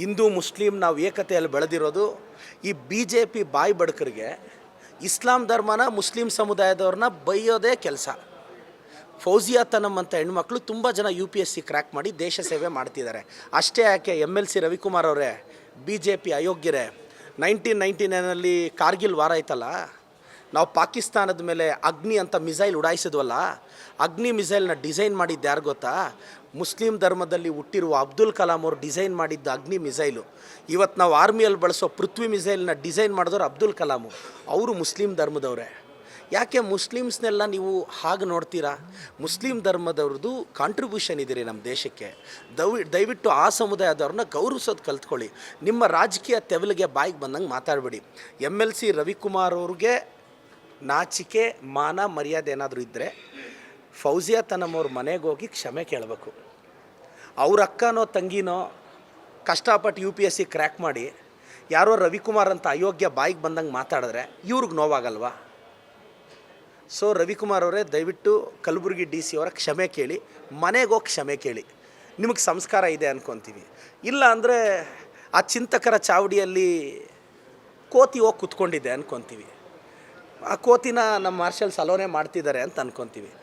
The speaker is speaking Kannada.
ಹಿಂದೂ ಮುಸ್ಲಿಂ ನಾವು ಏಕತೆಯಲ್ಲಿ ಬೆಳೆದಿರೋದು ಈ ಬಿ ಜೆ ಪಿ ಬಾಯಿ ಬಡಕರಿಗೆ ಇಸ್ಲಾಂ ಧರ್ಮನ ಮುಸ್ಲಿಂ ಸಮುದಾಯದವ್ರನ್ನ ಬೈಯೋದೇ ಕೆಲಸ. ಫೌಜಿಯಾ ತನಮ್ ಅಂತ ಹೆಣ್ಮಕ್ಳು ತುಂಬ ಜನ U P S C crack ಮಾಡಿ ದೇಶ ಸೇವೆ ಮಾಡ್ತಿದ್ದಾರೆ. ಅಷ್ಟೇ ಯಾಕೆ ಎಂ ಎಲ್ ಸಿ ರವಿಕುಮಾರ್ ಅವರೇ ಬಿ ಜೆ ಪಿ ಅಯೋಗ್ಯರೇ ನೈನ್ಟೀನ್ ನೈಂಟಿ ನೈನಲ್ಲಿ ಕಾರ್ಗಿಲ್ ವಾರ ಆಯ್ತಲ್ಲ ನಾವು ಪಾಕಿಸ್ತಾನದ ಮೇಲೆ ಅಗ್ನಿ ಅಂತ ಮಿಸೈಲ್ ಉಡಾಯಿಸಿದ್ವಲ್ಲ, ಅಗ್ನಿ ಮಿಸೈಲ್ನ ಡಿಸೈನ್ ಮಾಡಿದ್ದು ಯಾರು ಗೊತ್ತಾ? ಮುಸ್ಲಿಂ ಧರ್ಮದಲ್ಲಿ ಹುಟ್ಟಿರುವ ಅಬ್ದುಲ್ ಕಲಾಂ ಅವರು ಡಿಸೈನ್ ಮಾಡಿದ್ದ ಅಗ್ನಿ ಮಿಸೈಲು. ಇವತ್ತು ನಾವು ಆರ್ಮಿಯಲ್ಲಿ ಬಳಸೋ ಪೃಥ್ವಿ ಮಿಸೈಲ್ನ ಡಿಸೈನ್ ಮಾಡಿದವರು ಅಬ್ದುಲ್ ಕಲಾಮು ಅವರು. ಮುಸ್ಲಿಂ ಧರ್ಮದವರೇ. ಯಾಕೆ ಮುಸ್ಲಿಮ್ಸ್ನೆಲ್ಲ ನೀವು ಹಾಗೆ ನೋಡ್ತೀರಾ? ಮುಸ್ಲಿಂ ಧರ್ಮದವ್ರದ್ದು ಕಾಂಟ್ರಿಬ್ಯೂಷನ್ ಇದೀರಿ ನಮ್ಮ ದೇಶಕ್ಕೆ. ದವಿ, ದಯವಿಟ್ಟು ಆ ಸಮುದಾಯದವ್ರನ್ನ ಗೌರವಿಸೋದು ಕಲ್ತ್ಕೊಳ್ಳಿ. ನಿಮ್ಮ ರಾಜಕೀಯ ತೆವಲಿಗೆ ಬಾಯಿಗೆ ಬಂದಂಗೆ ಮಾತಾಡಬೇಡಿ. ಎಂ ಎಲ್ ಸಿ ರವಿಕುಮಾರ್ ಅವ್ರಿಗೆ ನಾಚಿಕೆ, ಮಾನ, ಮರ್ಯಾದೆ ಏನಾದರೂ ಇದ್ದರೆ ಫೌಜಿಯಾ ತನಮ್ಮವ್ರ ಮನೆಗೆ ಹೋಗಿ ಕ್ಷಮೆ ಕೇಳಬೇಕು. ಅವ್ರ ಅಕ್ಕನೋ, ತಂಗಿನೋ ಕಷ್ಟಪಟ್ಟು U P S C crack ಮಾಡಿ ಯಾರೋ ರವಿಕುಮಾರ್ ಅಂತ ಅಯೋಗ್ಯ ಬಾಯಿಗೆ ಬಂದಂಗೆ ಮಾತಾಡಿದ್ರೆ ಇವ್ರಿಗೆ ನೋವಾಗಲ್ವಾ? ಸೊ ರವಿಕುಮಾರ್ ಅವರೇ, ದಯವಿಟ್ಟು ಕಲಬುರಗಿ ಡಿ ಸಿ ಅವರ ಕ್ಷಮೆ ಕೇಳಿ, ಮನೆಗೆ ಹೋಗಿ ಕ್ಷಮೆ ಕೇಳಿ. ನಿಮಗೆ ಸಂಸ್ಕಾರ ಇದೆ ಅನ್ಕೊತೀವಿ. ಇಲ್ಲ ಅಂದರೆ ಆ ಚಿಂತಕರ ಚಾವಡಿಯಲ್ಲಿ ಕೋತಿ ಹೋಗಿ ಕುತ್ಕೊಂಡಿದೆ ಅನ್ಕೊತೀವಿ. ಆ ಕೋತಿನ ನಮ್ಮ ಮಾರ್ಷಲ್ಸ್ ಅಲೋನೆ ಮಾಡ್ತಿದ್ದಾರೆ ಅಂತ ಅನ್ಕೊತೀವಿ.